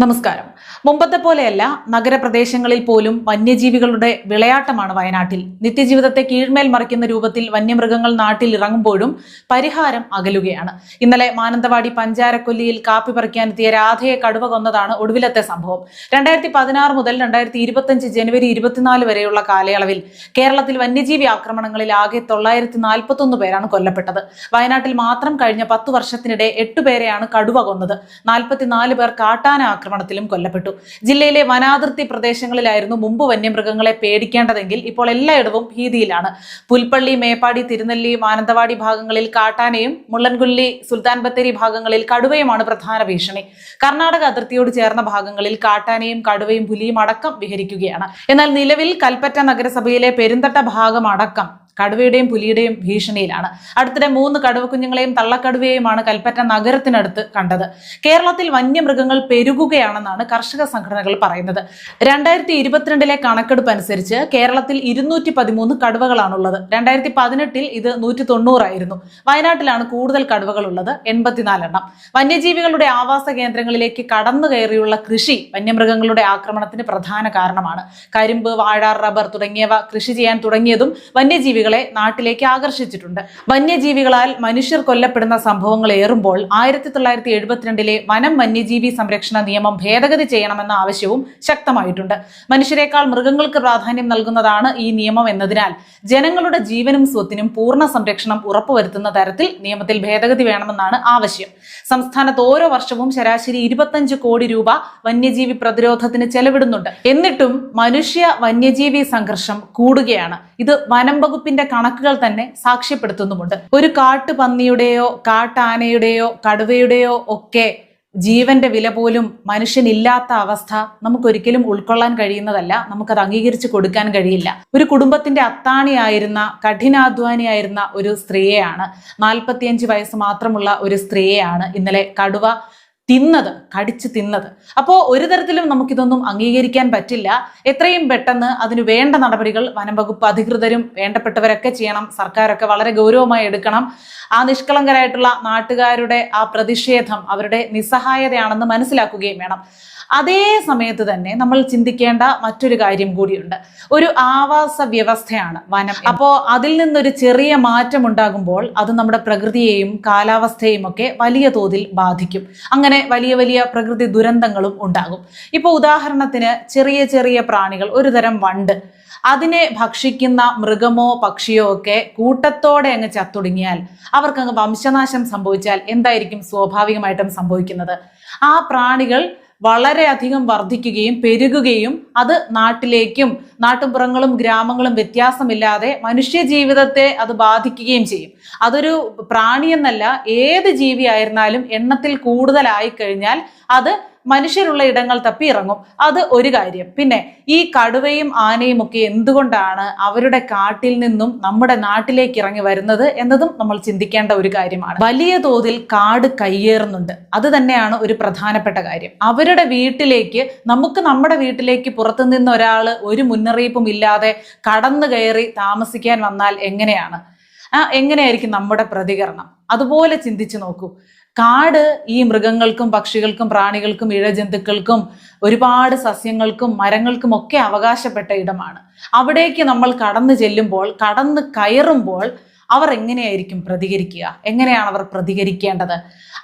നമസ്കാരം. മുമ്പത്തെ പോലെയല്ല നഗരപ്രദേശങ്ങളിൽ പോലും വന്യജീവികളുടെ വിളയാട്ടമാണ് വയനാട്ടിൽ. നിത്യജീവിതത്തെ കീഴ്മേൽ മറിക്കുന്ന രൂപത്തിൽ വന്യമൃഗങ്ങൾ നാട്ടിൽ ഇറങ്ങുമ്പോഴും പരിഹാരം അകലുകയാണ്. ഇന്നലെ മാനന്തവാടി പഞ്ചാരക്കൊല്ലിയിൽ കാപ്പി പറിക്കാനെത്തിയ രാധയെ കടുവ കൊന്നതാണ് ഒടുവിലത്തെ സംഭവം. രണ്ടായിരത്തി പതിനാറ് മുതൽ രണ്ടായിരത്തി ഇരുപത്തിയഞ്ച് ജനുവരി ഇരുപത്തിനാല് വരെയുള്ള കാലയളവിൽ കേരളത്തിൽ വന്യജീവി ആക്രമണങ്ങളിൽ ആകെ തൊള്ളായിരത്തി നാൽപ്പത്തൊന്ന് പേരാണ് കൊല്ലപ്പെട്ടത്. വയനാട്ടിൽ മാത്രം കഴിഞ്ഞ പത്തു വർഷത്തിനിടെ എട്ടുപേരെയാണ് കടുവ കൊന്നത്. നാൽപ്പത്തിനാല് പേർ കാട്ടാന ആക്രമണത്തിലും കൊല്ലപ്പെട്ടു. ജില്ലയിലെ വനാതിർത്തി പ്രദേശങ്ങളിലായിരുന്നു മുമ്പ് വന്യമൃഗങ്ങളെ പേടിക്കേണ്ടതെങ്കിൽ ഇപ്പോൾ എല്ലായിടവും ഭീതിയിലാണ്. പുൽപ്പള്ളി മേപ്പാടി തിരുനെല്ലി മാനന്തവാടി ഭാഗങ്ങളിൽ കാട്ടാനയും മുള്ളൻകുല്ലി സുൽത്താൻ ബത്തേരി ഭാഗങ്ങളിൽ കടുവയുമാണ് പ്രധാന ഭീഷണി. കർണാടക അതിർത്തിയോട് ചേർന്ന ഭാഗങ്ങളിൽ കാട്ടാനയും കടുവയും പുലിയും അടക്കം വിഹരിക്കുകയാണ്. എന്നാൽ നിലവിൽ കൽപ്പറ്റ നഗരസഭയിലെ പെരുന്തട്ട ഭാഗം അടക്കം കടുവയുടെയും പുലിയുടെയും ഭീഷണിയിലാണ്. അടുത്തിടെ മൂന്ന് കടുവ കുഞ്ഞുങ്ങളെയും തള്ളക്കടുവയെയുമാണ് കൽപ്പറ്റ നഗരത്തിനടുത്ത് കണ്ടത്. കേരളത്തിൽ വന്യമൃഗങ്ങൾ പെരുകുകയാണെന്നാണ് കർഷക സംഘടനകൾ പറയുന്നത്. രണ്ടായിരത്തി ഇരുപത്തിരണ്ടിലെ കണക്കെടുപ്പ് അനുസരിച്ച് കേരളത്തിൽ ഇരുന്നൂറ്റി പതിമൂന്ന് കടുവകളാണുള്ളത്. രണ്ടായിരത്തി പതിനെട്ടിൽ ഇത് നൂറ്റി തൊണ്ണൂറായിരുന്നു. വയനാട്ടിലാണ് കൂടുതൽ കടുവകളുള്ളത് എൺപത്തിനാലെണ്ണം വന്യജീവികളുടെ ആവാസ കേന്ദ്രങ്ങളിലേക്ക് കടന്നു കയറിയുള്ള കൃഷി വന്യമൃഗങ്ങളുടെ ആക്രമണത്തിന് പ്രധാന കാരണമാണ്. കരിമ്പ് വാഴ റബ്ബർ തുടങ്ങിയവ കൃഷി ചെയ്യാൻ തുടങ്ങിയതും വന്യജീവികളെ നാട്ടിലേക്ക് ആകർഷിച്ചിട്ടുണ്ട്. വന്യജീവികളാൽ മനുഷ്യർ കൊല്ലപ്പെടുന്ന സംഭവങ്ങൾ ഏറുമ്പോൾ ആയിരത്തി തൊള്ളായിരത്തി എഴുപത്തിരണ്ടിലെ വനം വന്യജീവി സംരക്ഷണ നിയമം ഭേദഗതി ചെയ്യണമെന്ന ആവശ്യവും ശക്തമായിട്ടുണ്ട്. മനുഷ്യരെക്കാൾ മൃഗങ്ങൾക്ക് പ്രാധാന്യം നൽകുന്നതാണ് ഈ നിയമം എന്നതിനാൽ ജനങ്ങളുടെ ജീവനും സ്വത്തിനും പൂർണ സംരക്ഷണം ഉറപ്പുവരുത്തുന്ന തരത്തിൽ നിയമത്തിൽ ഭേദഗതി വേണമെന്നാണ് ആവശ്യം. സംസ്ഥാനത്ത് ഓരോ വർഷവും ശരാശരി ഇരുപത്തഞ്ച് കോടി രൂപ വന്യജീവി പ്രതിരോധത്തിന് ചെലവിടുന്നുണ്ട്. എന്നിട്ടും മനുഷ്യ വന്യജീവി സംഘർഷം കൂടുകയാണ്. ഇത് വനം വകുപ്പിന്റെ കണക്കുകൾ തന്നെ സാക്ഷ്യപ്പെടുത്തുന്നുമുണ്ട്. ഒരു കാട്ടുപന്നിയുടെയോ കാട്ടാനയുടെയോ കടുവയുടെയോ ഒക്കെ ജീവന്റെ വില പോലും മനുഷ്യനില്ലാത്ത അവസ്ഥ നമുക്കൊരിക്കലും ഉൾക്കൊള്ളാൻ കഴിയുന്നതല്ല. നമുക്കത് അംഗീകരിച്ചു കൊടുക്കാൻ കഴിയില്ല. ഒരു കുടുംബത്തിന്റെ അത്താണിയായിരുന്ന കഠിനാധ്വാനിയായിരുന്ന ഒരു സ്ത്രീയെയാണ് നാൽപ്പത്തിയഞ്ച് വയസ്സ് മാത്രമുള്ള ഒരു സ്ത്രീയെയാണ് ഇന്നലെ കടുവ തിന്നത് കടിച്ചു തിന്നത്. അപ്പോൾ ഒരു തരത്തിലും നമുക്കിതൊന്നും അംഗീകരിക്കാൻ പറ്റില്ല. എത്രയും പെട്ടെന്ന് അതിന് വേണ്ട നടപടികൾ വനം വകുപ്പ് അധികൃതരും വേണ്ടപ്പെട്ടവരൊക്കെ ചെയ്യണം. സർക്കാരൊക്കെ വളരെ ഗൗരവമായി എടുക്കണം. ആ നിഷ്കളങ്കരായിട്ടുള്ള നാട്ടുകാരുടെ ആ പ്രതിഷേധം അവരുടെ നിസ്സഹായതയാണെന്ന് മനസ്സിലാക്കുകയും വേണം. അതേ സമയത്ത് തന്നെ നമ്മൾ ചിന്തിക്കേണ്ട മറ്റൊരു കാര്യം കൂടിയുണ്ട്. ഒരു ആവാസ വ്യവസ്ഥയാണ് വനം. അപ്പോൾ അതിൽ നിന്നൊരു ചെറിയ മാറ്റം ഉണ്ടാകുമ്പോൾ അത് നമ്മുടെ പ്രകൃതിയെയും കാലാവസ്ഥയെയും ഒക്കെ വലിയ തോതിൽ ബാധിക്കും. അങ്ങനെ വലിയ വലിയ പ്രകൃതി ദുരന്തങ്ങളും ഉണ്ടാകും. ഇപ്പോൾ ഉദാഹരണത്തിന് ചെറിയ ചെറിയ പ്രാണികൾ ഒരു തരം വണ്ട്. അതിനെ ഭക്ഷിക്കുന്ന മൃഗമോ പക്ഷിയോ ഒക്കെ കൂട്ടത്തോടെ അങ്ങ് ചത്തൊടുങ്ങിയാൽ അവർക്കങ്ങ് വംശനാശം സംഭവിച്ചാൽ എന്തായിരിക്കും സ്വാഭാവികമായിട്ടും സംഭവിക്കുന്നത്? ആ പ്രാണികൾ വളരെയധികം വർദ്ധിക്കുകയും പെരുകുകയും അത് നാട്ടിലേക്കും നാട്ടുപുറങ്ങളും ഗ്രാമങ്ങളും വ്യത്യാസമില്ലാതെ മനുഷ്യ ജീവിതത്തെ അത് ബാധിക്കുകയും ചെയ്യും. അതൊരു പ്രാണിയെന്നല്ല ഏത് ജീവിയായിരുന്നാലും എണ്ണത്തിൽ കൂടുതലായി കഴിഞ്ഞാൽ അത് മനുഷ്യരുള്ള ഇടങ്ങൾ തപ്പി ഇറങ്ങും. അത് ഒരു കാര്യം. പിന്നെ ഈ കടുവയും ആനയും ഒക്കെ എന്തുകൊണ്ടാണ് അവരുടെ കാട്ടിൽ നിന്നും നമ്മുടെ നാട്ടിലേക്ക് ഇറങ്ങി വരുന്നത് എന്നതും നമ്മൾ ചിന്തിക്കേണ്ട ഒരു കാര്യമാണ്. വലിയ തോതിൽ കാട് കയ്യേറുന്നുണ്ട്. അത് തന്നെയാണ് ഒരു പ്രധാനപ്പെട്ട കാര്യം. അവരുടെ വീട്ടിലേക്ക് നമുക്ക് നമ്മുടെ വീട്ടിലേക്ക് പുറത്തു നിന്ന് ഒരാൾ ഒരു മുന്നറിയിപ്പും ഇല്ലാതെ കടന്നു കയറി താമസിക്കാൻ വന്നാൽ എങ്ങനെയാണ്? എങ്ങനെയായിരിക്കും നമ്മുടെ പ്രതികരണം? അതുപോലെ ചിന്തിച്ചു നോക്കൂ. കാട് ഈ മൃഗങ്ങൾക്കും പക്ഷികൾക്കും പ്രാണികൾക്കും ഇഴജന്തുക്കൾക്കും ഒരുപാട് സസ്യങ്ങൾക്കും മരങ്ങൾക്കും ഒക്കെ അവകാശപ്പെട്ട ഇടമാണ്. അവിടേക്ക് നമ്മൾ കടന്നു ചെല്ലുമ്പോൾ കടന്ന് കയറുമ്പോൾ അവർ എങ്ങനെയായിരിക്കും പ്രതികരിക്കുക? എങ്ങനെയാണ് അവർ പ്രതികരിക്കേണ്ടത്?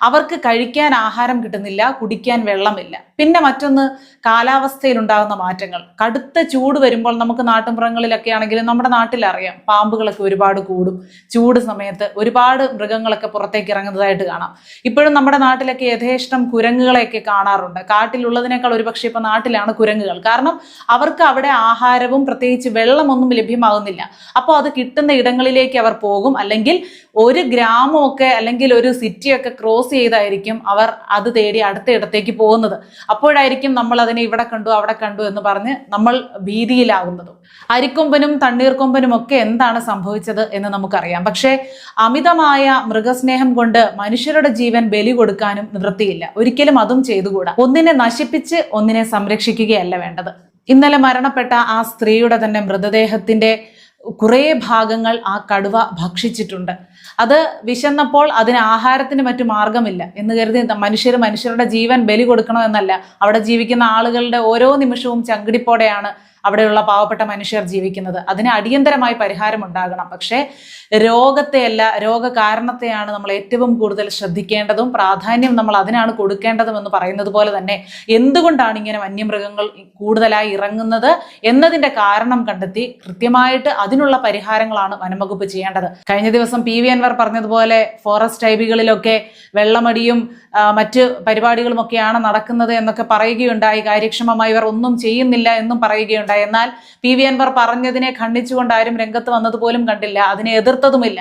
അവർക്ക് കഴിക്കാൻ ആഹാരം കിട്ടുന്നില്ല കുടിക്കാൻ വെള്ളമില്ല. പിന്നെ മറ്റൊന്ന് കാലാവസ്ഥയിൽ ഉണ്ടാകുന്ന മാറ്റങ്ങൾ. കടുത്ത ചൂട് വരുമ്പോൾ നമുക്ക് നാട്ടുമൃഗങ്ങളിലൊക്കെ ആണെങ്കിലും നമ്മുടെ നാട്ടിലറിയാം പാമ്പുകളൊക്കെ ഒരുപാട് കൂടും. ചൂട് സമയത്ത് ഒരുപാട് മൃഗങ്ങളൊക്കെ പുറത്തേക്ക് ഇറങ്ങുന്നതായിട്ട് കാണാം. ഇപ്പോഴും നമ്മുടെ നാട്ടിലൊക്കെ യഥേഷ്ടം കുരങ്ങുകളെയൊക്കെ കാണാറുണ്ട്. കാട്ടിലുള്ളതിനേക്കാൾ ഒരുപക്ഷെ ഇപ്പം നാട്ടിലാണ് കുരങ്ങുകൾ. കാരണം അവർക്ക് അവിടെ ആഹാരവും പ്രത്യേകിച്ച് വെള്ളമൊന്നും ലഭ്യമാകുന്നില്ല. അപ്പോൾ അത് കിട്ടുന്ന ഇടങ്ങളിലേക്ക് അവർ പോകും അല്ലെങ്കിൽ ഒരു ഗ്രാമമൊക്കെ അല്ലെങ്കിൽ ഒരു സിറ്റിയൊക്കെ ക്രോസ് ചെയ്തായിരിക്കും അവർ അത് തേടി അടുത്ത ഇടത്തേക്ക് പോകുന്നത്. അപ്പോഴായിരിക്കും നമ്മൾ അതിനെ ഇവിടെ കണ്ടു അവിടെ കണ്ടു എന്ന് പറഞ്ഞ് നമ്മൾ ഭീതിയിലാകുന്നതും. അരിക്കൊമ്പനും തണ്ണീർക്കൊമ്പനും ഒക്കെ എന്താണ് സംഭവിച്ചത് എന്ന് നമുക്കറിയാം. പക്ഷേ അമിതമായ മൃഗസ്നേഹം കൊണ്ട് മനുഷ്യരുടെ ജീവൻ ബലി കൊടുക്കാനും നിവൃത്തിയില്ല. ഒരിക്കലും അതും ചെയ്തുകൂടാ. ഒന്നിനെ നശിപ്പിച്ച് ഒന്നിനെ സംരക്ഷിക്കുകയല്ല വേണ്ടത്. ഇന്നലെ മരണപ്പെട്ട ആ സ്ത്രീയുടെ തന്നെ മൃതദേഹത്തിന്റെ കുറേ ഭാഗങ്ങൾ ആ കടുവ ഭക്ഷിച്ചിട്ടുണ്ട്. അത് വിശന്നപ്പോൾ അതിന് ആഹാരത്തിന് മറ്റു മാർഗമില്ല എന്ന് കരുതി മനുഷ്യർ മനുഷ്യരുടെ ജീവൻ ബലി കൊടുക്കണമെന്നല്ല അവിടെ ജീവിക്കുന്ന ആളുകളുടെ ഓരോ നിമിഷവും ചങ്കിടിപ്പോടെയാണ് അവിടെയുള്ള പാവപ്പെട്ട മനുഷ്യർ ജീവിക്കുന്നത്. അതിന് അടിയന്തരമായി പരിഹാരം ഉണ്ടാകണം. പക്ഷേ രോഗത്തെയല്ല രോഗകാരണത്തെയാണ് നമ്മൾ ഏറ്റവും കൂടുതൽ ശ്രദ്ധിക്കേണ്ടതും പ്രാധാന്യം നമ്മൾ അതിനാണ് കൊടുക്കേണ്ടതും എന്ന് പറയുന്നത് പോലെ തന്നെ എന്തുകൊണ്ടാണ് ഇങ്ങനെ വന്യമൃഗങ്ങൾ കൂടുതലായി ഇറങ്ങുന്നത് എന്നതിന്റെ കാരണം കണ്ടെത്തി കൃത്യമായിട്ട് അതിനുള്ള പരിഹാരങ്ങളാണ് വനംവകുപ്പ് ചെയ്യേണ്ടത്. കഴിഞ്ഞ ദിവസം പി വി അൻവർ പറഞ്ഞതുപോലെ ഫോറസ്റ്റ് ടൈബുകളിലൊക്കെ വെള്ളമടിയും മറ്റ് പരിപാടികളുമൊക്കെയാണ് നടക്കുന്നത് എന്നൊക്കെ പറയുകയുണ്ടായി. കാര്യക്ഷമമായി ഇവർ ഒന്നും ചെയ്യുന്നില്ല എന്നും പറയുകയുണ്ടായി. എന്നാൽ പി വി അൻവർ പറഞ്ഞതിനെ ഖണ്ഡിച്ചുകൊണ്ട് ആരും രംഗത്ത് വന്നതുപോലും കണ്ടില്ല അതിനെ എതിർത്തതുമില്ല.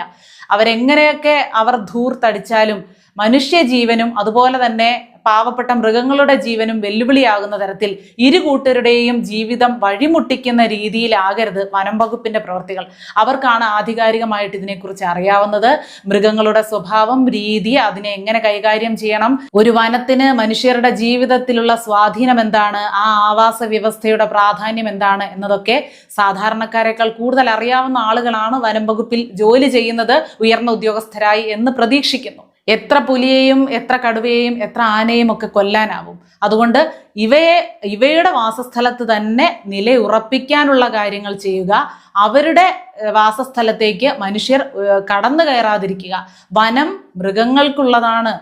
അവരെങ്ങനെയൊക്കെ അവർ ധൂർത്തടിച്ചാലും മനുഷ്യജീവനും അതുപോലെ തന്നെ പാവപ്പെട്ട മൃഗങ്ങളുടെ ജീവനും വെല്ലുവിളിയാകുന്ന തരത്തിൽ ഇരു കൂട്ടരുടെയും ജീവിതം വഴിമുട്ടിക്കുന്ന രീതിയിലാകരുത് വനം വകുപ്പിന്റെ പ്രവർത്തികൾ. അവർക്കാണ് ആധികാരികമായിട്ട് ഇതിനെക്കുറിച്ച് അറിയാവുന്നത്. മൃഗങ്ങളുടെ സ്വഭാവം രീതി അതിനെ എങ്ങനെ കൈകാര്യം ചെയ്യണം? ഒരു വനത്തിന് മനുഷ്യരുടെ ജീവിതത്തിലുള്ള സ്വാധീനം എന്താണ്? ആ ആവാസ വ്യവസ്ഥയുടെ പ്രാധാന്യം എന്താണ് എന്നതൊക്കെ സാധാരണക്കാരെക്കാൾ കൂടുതൽ അറിയാവുന്ന ആളുകളാണ് വനം വകുപ്പിൽ ജോലി ചെയ്യുന്നത്. ഉയർന്ന ഉദ്യോഗസ്ഥരായി എന്ന് പ്രതീക്ഷിക്കുന്നു. എത്ര പുലിയെയും എത്ര കടുവയെയും എത്ര ആനയും ഒക്കെ കൊല്ലാനാവും. അതുകൊണ്ട് ഇവയെ ഇവയുടെ വാസസ്ഥലത്ത് തന്നെ നിലയുറപ്പിക്കാനുള്ള കാര്യങ്ങൾ ചെയ്യുക. അവരുടെ വാസസ്ഥലത്തേക്ക് മനുഷ്യർ കടന്നു കയറാതിരിക്കുക വനം മൃഗങ്ങൾക്കുള്ളതാണ്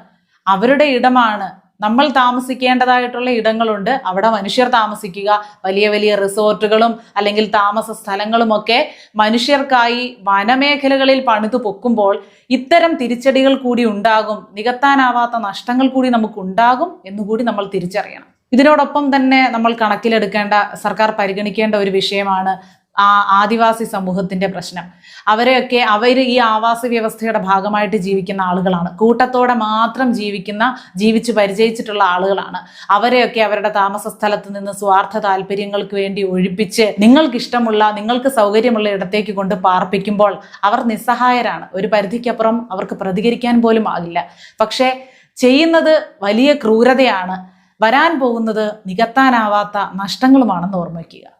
അവരുടെ ഇടമാണ് നമ്മൾ താമസിക്കേണ്ടതായിട്ടുള്ള ഇടങ്ങളുണ്ട്. അവിടെ മനുഷ്യർ താമസിക്കുക വലിയ വലിയ റിസോർട്ടുകളും അല്ലെങ്കിൽ താമസ സ്ഥലങ്ങളുമൊക്കെ മനുഷ്യർക്കായി വനമേഖലകളിൽ പണിതു പൊക്കുമ്പോൾ ഇത്തരം തിരിച്ചടികൾ കൂടി ഉണ്ടാകും നികത്താനാവാത്ത നഷ്ടങ്ങൾ കൂടി നമുക്ക് ഉണ്ടാകും എന്നുകൂടി നമ്മൾ തിരിച്ചറിയണം. ഇതിനോടൊപ്പം തന്നെ നമ്മൾ കണക്കിലെടുക്കേണ്ട സർക്കാർ പരിഗണിക്കേണ്ട ഒരു വിഷയമാണ് ആ ആദിവാസി സമൂഹത്തിന്റെ പ്രശ്നം. അവരെയൊക്കെ അവർ ഈ ആവാസ വ്യവസ്ഥയുടെ ഭാഗമായിട്ട് ജീവിക്കുന്ന ആളുകളാണ്. കൂട്ടത്തോടെ മാത്രം ജീവിക്കുന്ന ജീവിച്ചു പരിചയിച്ചിട്ടുള്ള ആളുകളാണ്. അവരെയൊക്കെ അവരുടെ താമസ സ്ഥലത്ത് നിന്ന് സ്വാർത്ഥ താല്പര്യങ്ങൾക്ക് വേണ്ടി ഒഴിപ്പിച്ച് നിങ്ങൾക്ക് ഇഷ്ടമുള്ള നിങ്ങൾക്ക് സൗകര്യമുള്ള ഇടത്തേക്ക് കൊണ്ട് പാർപ്പിക്കുമ്പോൾ അവർ നിസ്സഹായരാണ്. ഒരു പരിധിക്കപ്പുറം അവർക്ക് പ്രതികരിക്കാൻ പോലും ആകില്ല. പക്ഷേ ചെയ്യുന്നത് വലിയ ക്രൂരതയാണ്. വരാൻ പോകുന്നത് നികത്താനാവാത്ത നഷ്ടങ്ങളുമാണെന്ന് ഓർമ്മിക്കുക